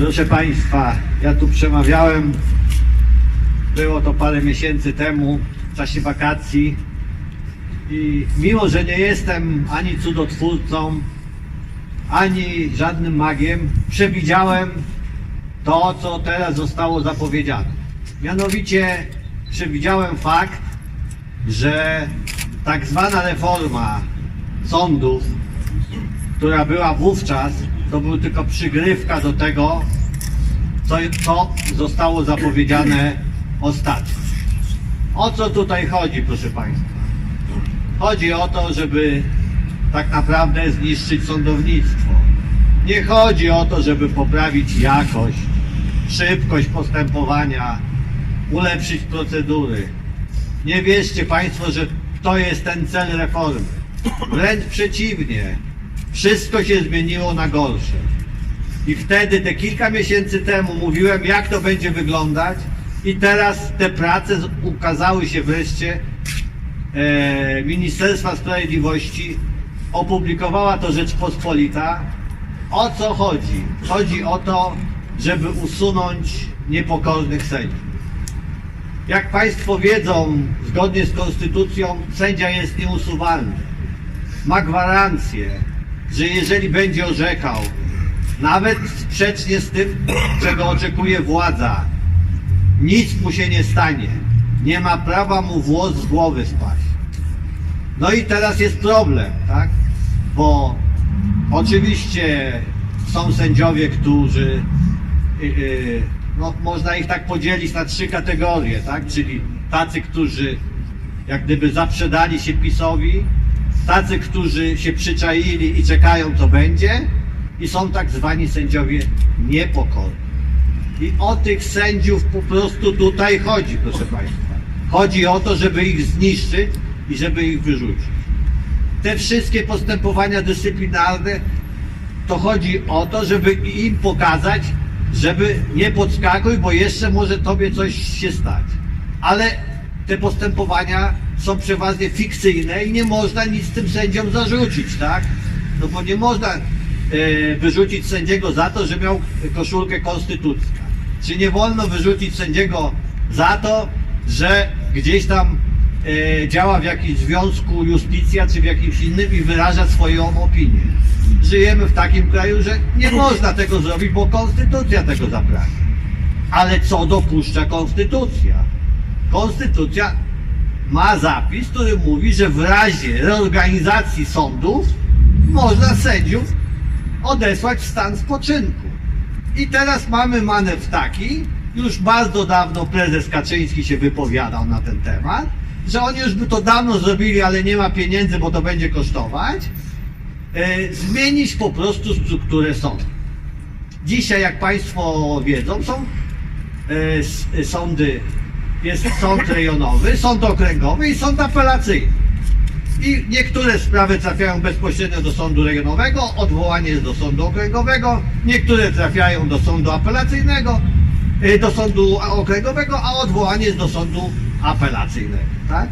Proszę Państwa, ja tu przemawiałem, było to parę miesięcy temu, w czasie wakacji. I mimo, że nie jestem ani cudotwórcą, ani żadnym magiem, przewidziałem to, co teraz zostało zapowiedziane. Mianowicie przewidziałem fakt, że tak zwana reforma sądów, która była wówczas, to był tylko przygrywka do tego, co, co zostało zapowiedziane ostatnio. O co tutaj chodzi, proszę Państwa? Chodzi o to, żeby tak naprawdę zniszczyć sądownictwo. Nie chodzi o to, żeby poprawić jakość, szybkość postępowania, ulepszyć procedury. Nie wierzcie Państwo, że to jest ten cel reformy. Wręcz przeciwnie. Wszystko się zmieniło na gorsze. I wtedy, te kilka miesięcy temu, mówiłem, jak to będzie wyglądać, i teraz te prace ukazały się wreszcie. E, Ministerstwa Sprawiedliwości opublikowała to Rzeczpospolita. O co chodzi? Chodzi o to, żeby usunąć niepokornych sędziów. Jak Państwo wiedzą, zgodnie z Konstytucją sędzia jest nieusuwalny. Ma gwarancję, że jeżeli będzie orzekał, nawet sprzecznie z tym, czego oczekuje władza, nic mu się nie stanie. Nie ma prawa mu włos z głowy spaść. No i teraz jest problem, tak? Bo oczywiście są sędziowie, którzy y, y, no, można ich tak podzielić na trzy kategorie, tak? Czyli tacy, którzy jak gdyby zaprzedali się PiSowi, tacy, którzy się przyczaili i czekają, co będzie, i są tak zwani sędziowie niepokorni. I o tych sędziów po prostu tutaj chodzi, proszę Państwa. Chodzi o to, żeby ich zniszczyć i żeby ich wyrzucić. Te wszystkie postępowania dyscyplinarne to chodzi o to, żeby im pokazać, żeby nie podskakuj, bo jeszcze może tobie coś się stać. Ale te postępowania są przeważnie fikcyjne i nie można nic tym sędziom zarzucić, tak? No bo nie można e, wyrzucić sędziego za to, że miał koszulkę konstytucka. Czy nie wolno wyrzucić sędziego za to, że gdzieś tam e, działa w jakimś związku justycja czy w jakimś innym i wyraża swoją opinię. Żyjemy w takim kraju, że nie można tego zrobić, bo konstytucja tego zabrania. Ale co dopuszcza konstytucja? Konstytucja ma zapis, który mówi, że w razie reorganizacji sądów można sędziów odesłać w stan spoczynku. I teraz mamy manewr taki, już bardzo dawno prezes Kaczyński się wypowiadał na ten temat, że oni już by to dawno zrobili, ale nie ma pieniędzy, bo to będzie kosztować. E, zmienić po prostu strukturę sądu. Dzisiaj, jak Państwo wiedzą, są e, sądy, jest sąd rejonowy, sąd okręgowy i sąd apelacyjny. I niektóre sprawy trafiają bezpośrednio do sądu rejonowego, odwołanie jest do sądu okręgowego, niektóre trafiają do sądu apelacyjnego, y, do sądu okręgowego, a odwołanie jest do sądu apelacyjnego, tak?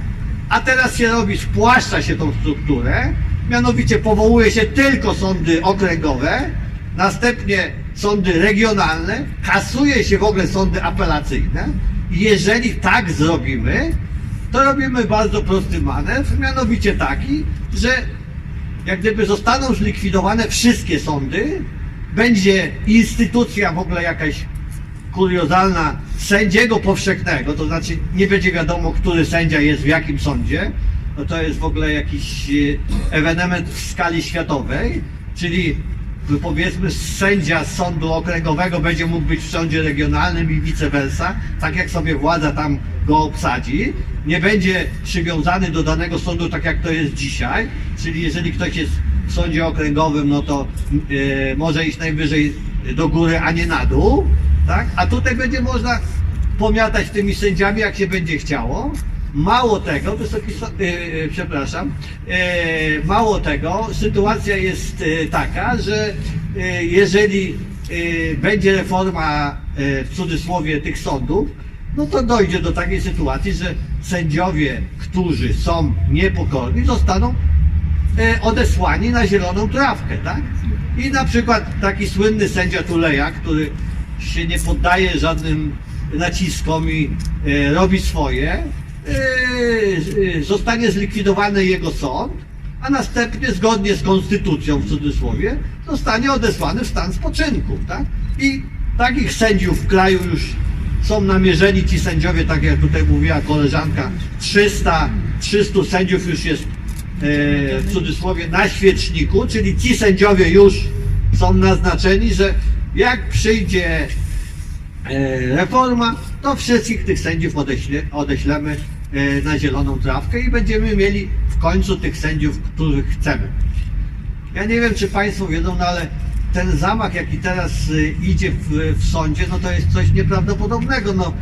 A teraz się robi, spłaszcza się tą strukturę, mianowicie powołuje się tylko sądy okręgowe, następnie sądy regionalne, kasuje się w ogóle sądy apelacyjne i jeżeli tak zrobimy, to robimy bardzo prosty manewr, mianowicie taki, że jak gdyby zostaną zlikwidowane wszystkie sądy, będzie instytucja w ogóle jakaś kuriozalna sędziego powszechnego, to znaczy nie będzie wiadomo, który sędzia jest w jakim sądzie, no to jest w ogóle jakiś e, ewenement w skali światowej, czyli powiedzmy sędzia z sądu okręgowego będzie mógł być w sądzie regionalnym i vice versa, tak jak sobie władza tam go obsadzi, nie będzie przywiązany do danego sądu tak jak to jest dzisiaj, czyli jeżeli ktoś jest w sądzie okręgowym, no to e, może iść najwyżej do góry, a nie na dół, tak? A tutaj będzie można pomiatać tymi sędziami, jak się będzie chciało. Mało tego, wysoki, so- e, e, przepraszam, e, mało tego, sytuacja jest taka, że jeżeli będzie reforma w cudzysłowie tych sądów, no to dojdzie do takiej sytuacji, że sędziowie, którzy są niepokorni, zostaną odesłani na zieloną trawkę, tak? I na przykład taki słynny sędzia Tuleja, który się nie poddaje żadnym naciskom i robi swoje, zostanie zlikwidowany jego sąd, a następnie zgodnie z konstytucją w cudzysłowie zostanie odesłany w stan spoczynku. Tak? I takich sędziów w kraju już są namierzeni ci sędziowie, tak jak tutaj mówiła koleżanka, 300, 300 sędziów już jest e, w cudzysłowie na świeczniku, czyli ci sędziowie już są naznaczeni, że jak przyjdzie e, reforma, to wszystkich tych sędziów odeśle, odeślemy na zieloną trawkę i będziemy mieli w końcu tych sędziów, których chcemy. Ja nie wiem, czy Państwo wiedzą, no ale ten zamach, jaki teraz y, idzie w, w sądzie, no to jest coś nieprawdopodobnego. No,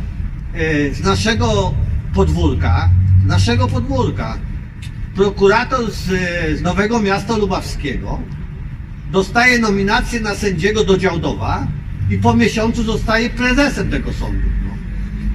y, z naszego podwórka, z naszego podwórka, prokurator z, z Nowego Miasta Lubawskiego dostaje nominację na sędziego do Działdowa i po miesiącu zostaje prezesem tego sądu. No.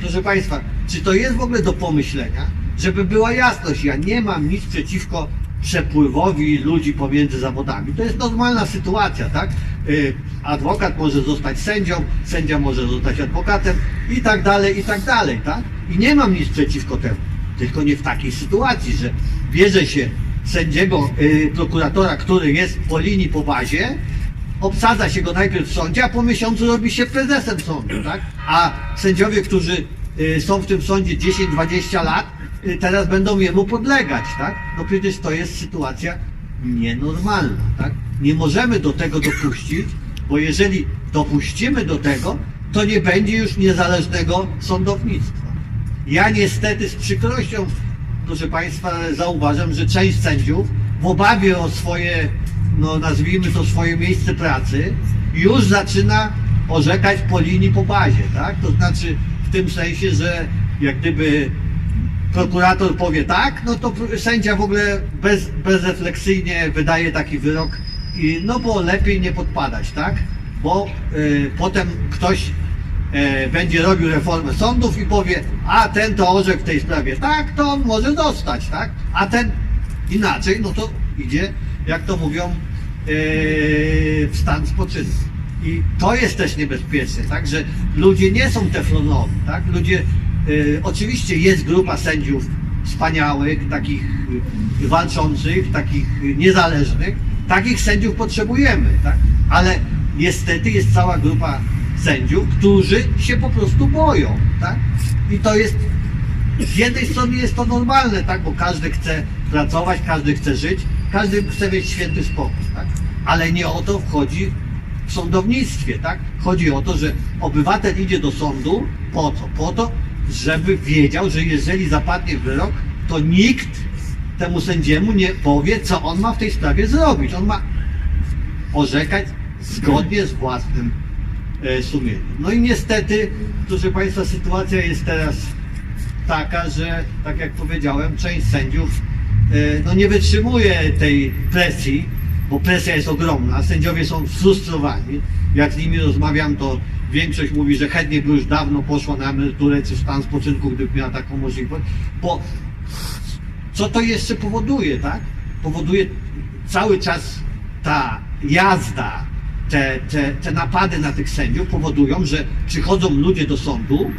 Proszę Państwa, czy to jest w ogóle do pomyślenia, żeby była jasność, ja nie mam nic przeciwko przepływowi ludzi pomiędzy zawodami. To jest normalna sytuacja, tak? Y, Adwokat może zostać sędzią, sędzia może zostać adwokatem i tak dalej, i tak dalej, tak? I nie mam nic przeciwko temu. Tylko nie w takiej sytuacji, że bierze się sędziego, y, prokuratora, który jest po linii, po bazie, obsadza się go najpierw w sądzie, a po miesiącu robi się prezesem sądu, tak? A sędziowie, którzy są w tym sądzie 10-20 lat, y, teraz będą jemu podlegać, tak? No przecież to jest sytuacja nienormalna, tak? Nie możemy do tego dopuścić, bo jeżeli dopuścimy do tego, to nie będzie już niezależnego sądownictwa. Ja niestety z przykrością, proszę Państwa, zauważam, że część sędziów w obawie o swoje, no nazwijmy to swoje miejsce pracy, już zaczyna orzekać po linii, po bazie, tak? To znaczy w tym sensie, że jak gdyby prokurator powie tak, no to sędzia w ogóle bez, bezrefleksyjnie wydaje taki wyrok, i, no bo lepiej nie podpadać, tak? Bo y, potem ktoś e, będzie robił reformę sądów i powie, a ten to orzekł w tej sprawie tak, to on może dostać, tak? A ten inaczej, no to idzie, jak to mówią, e, w stan spoczynku. I to jest też niebezpieczne, tak? Że ludzie nie są teflonowi, tak? Ludzie, e, oczywiście jest grupa sędziów wspaniałych, takich e, walczących, takich e, niezależnych, takich sędziów potrzebujemy, tak? Ale niestety jest cała grupa sędziów, którzy się po prostu boją, tak? I to jest z jednej strony jest to normalne, tak? Bo każdy chce pracować, każdy chce żyć, każdy chce mieć święty spokój, tak? Ale nie o to wchodzi sądownictwie, tak? Chodzi o to, że obywatel idzie do sądu po co? Po to, żeby wiedział, że jeżeli zapadnie wyrok, to nikt temu sędziemu nie powie, co on ma w tej sprawie zrobić. On ma orzekać zgodnie z własnym e, sumieniem. No i niestety, proszę Państwa, sytuacja jest teraz taka, że tak jak powiedziałem, część sędziów e, no nie wytrzymuje tej presji, bo presja jest ogromna, sędziowie są sfrustrowani. Jak z nimi rozmawiam, to większość mówi, że chętnie by już dawno poszła na emeryturę czy w stan spoczynku, gdyby miała taką możliwość, bo co to jeszcze powoduje, tak? Powoduje cały czas ta jazda, te, te, te napady na tych sędziów powodują, że przychodzą ludzie do sądu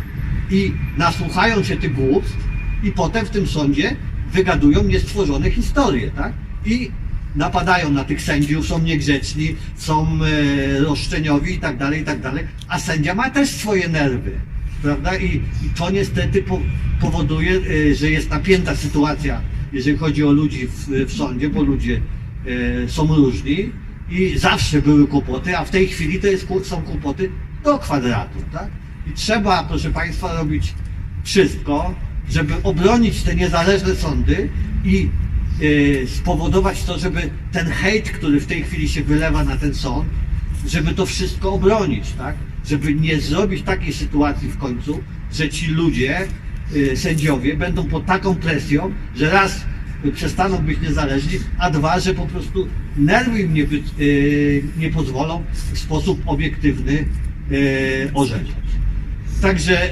i nasłuchają się tych głupstw i potem w tym sądzie wygadują niestworzone historie, tak? I napadają na tych sędziów, są niegrzeczni, są e, roszczeniowi i tak dalej, i tak dalej, a sędzia ma też swoje nerwy, prawda? I, i to niestety po, powoduje, e, że jest napięta sytuacja, jeżeli chodzi o ludzi w, w sądzie, bo ludzie e, są różni i zawsze były kłopoty, a w tej chwili to jest, są kłopoty do kwadratu, tak? I trzeba, proszę Państwa, robić wszystko, żeby obronić te niezależne sądy i y, spowodować to, żeby ten hejt, który w tej chwili się wylewa na ten sąd, żeby to wszystko obronić, tak? Żeby nie zrobić takiej sytuacji w końcu, że ci ludzie, y, sędziowie będą pod taką presją, że raz przestaną być niezależni, a dwa, że po prostu nerwy im nie, y, nie pozwolą w sposób obiektywny y, orzeczać. Także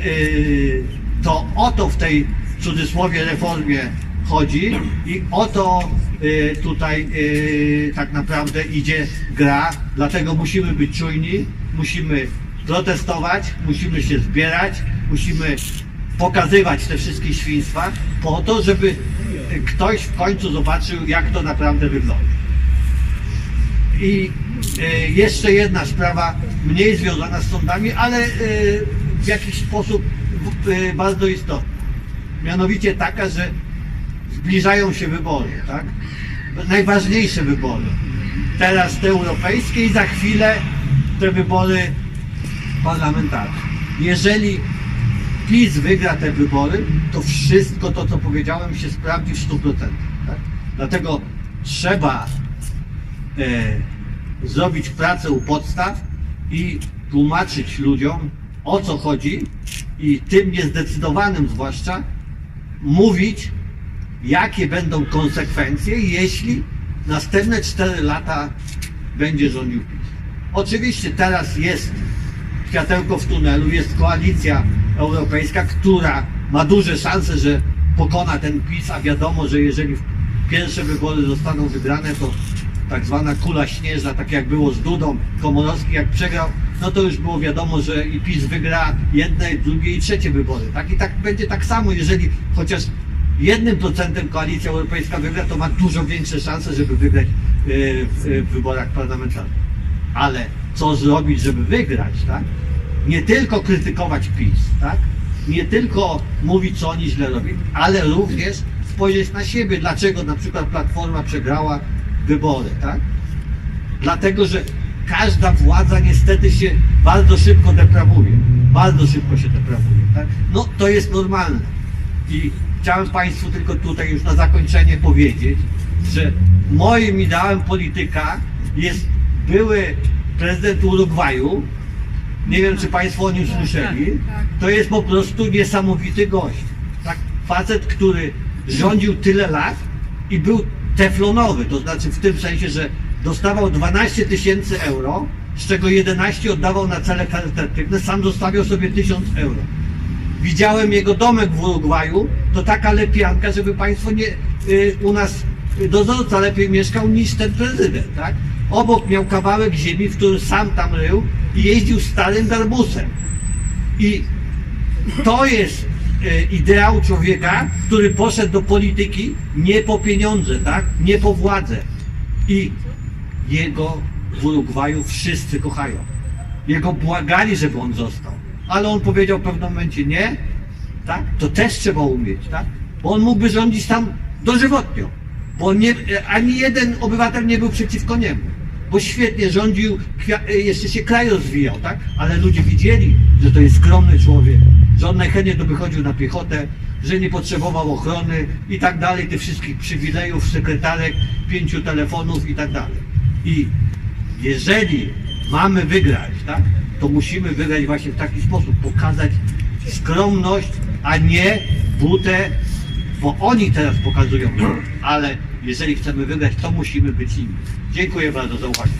to o to w tej w cudzysłowie reformie chodzi i o to y, tutaj y, tak naprawdę idzie gra, dlatego musimy być czujni, musimy protestować, musimy się zbierać, musimy pokazywać te wszystkie świństwa po to, żeby ktoś w końcu zobaczył, jak to naprawdę wygląda. I e, jeszcze jedna sprawa, mniej związana z sądami, ale w jakiś sposób bardzo istotna. Mianowicie taka, że zbliżają się wybory, tak? Najważniejsze wybory. Teraz te europejskie i za chwilę te wybory parlamentarne. Jeżeli PiS wygra te wybory, to wszystko to, co powiedziałem, się sprawdzi w 100%. Tak? Dlatego trzeba e, zrobić pracę u podstaw i tłumaczyć ludziom o co chodzi i tym niezdecydowanym zwłaszcza mówić jakie będą konsekwencje jeśli następne 4 lata będzie rządził PiS. Oczywiście teraz jest światełko w tunelu, jest koalicja europejska, która ma duże szanse, że pokona ten PiS, a wiadomo, że jeżeli pierwsze wybory zostaną wygrane, to tak zwana kula śnieżna, tak jak było z Dudą, Komorowski jak przegrał, no to już było wiadomo, że i PiS wygra jedne, drugie i trzecie wybory. Tak i tak będzie tak samo, jeżeli chociaż jednym procentem koalicja europejska wygra, to ma dużo większe szanse, żeby wygrać w, yy, w wyborach parlamentarnych. Ale co zrobić, żeby wygrać, tak? Nie tylko krytykować PiS, tak? Nie tylko mówić, co oni źle robią, ale również spojrzeć na siebie, dlaczego na przykład Platforma przegrała wybory, tak? Dlatego, że każda władza niestety się bardzo szybko deprawuje. Bardzo szybko się deprawuje, tak? No to jest normalne. I chciałem Państwu tylko tutaj już na zakończenie powiedzieć, że moim ideałem polityka jest były prezydent Urugwaju. Nie wiem, czy Państwo o nim słyszeli. To jest po prostu niesamowity gość. Tak, facet, który rządził tyle lat i był teflonowy, to znaczy w tym sensie, że dostawał 12 tysięcy euro, z czego 11 oddawał na cele charytatywne, sam zostawiał sobie 1000 euro. Widziałem jego domek w Urugwaju, to taka lepianka, żeby Państwo nie, y, u nas dozorca lepiej mieszkał niż ten prezydent, tak? Obok miał kawałek ziemi, w którym sam tam rył i jeździł starym darbusem. I to jest e, ideał człowieka, który poszedł do polityki nie po pieniądze, tak? Nie po władzę. I jego w Urugwaju wszyscy kochają. Jego błagali, żeby on został. Ale on powiedział w pewnym momencie nie, tak? To też trzeba umieć, tak? Bo on mógłby rządzić tam dożywotnio. Bo nie, ani jeden obywatel nie był przeciwko niemu. Bo świetnie rządził, jeszcze się kraj rozwijał, tak? Ale ludzie widzieli, że to jest skromny człowiek, że on najchętniej to wychodził na piechotę, że nie potrzebował ochrony i tak dalej, tych wszystkich przywilejów, sekretarek, pięciu telefonów i tak dalej. I jeżeli mamy wygrać, tak, to musimy wygrać właśnie w taki sposób, pokazać skromność, a nie butę, bo oni teraz pokazują, ale jeżeli chcemy wygrać, to musimy być inni. Dziękuję bardzo za uwagę.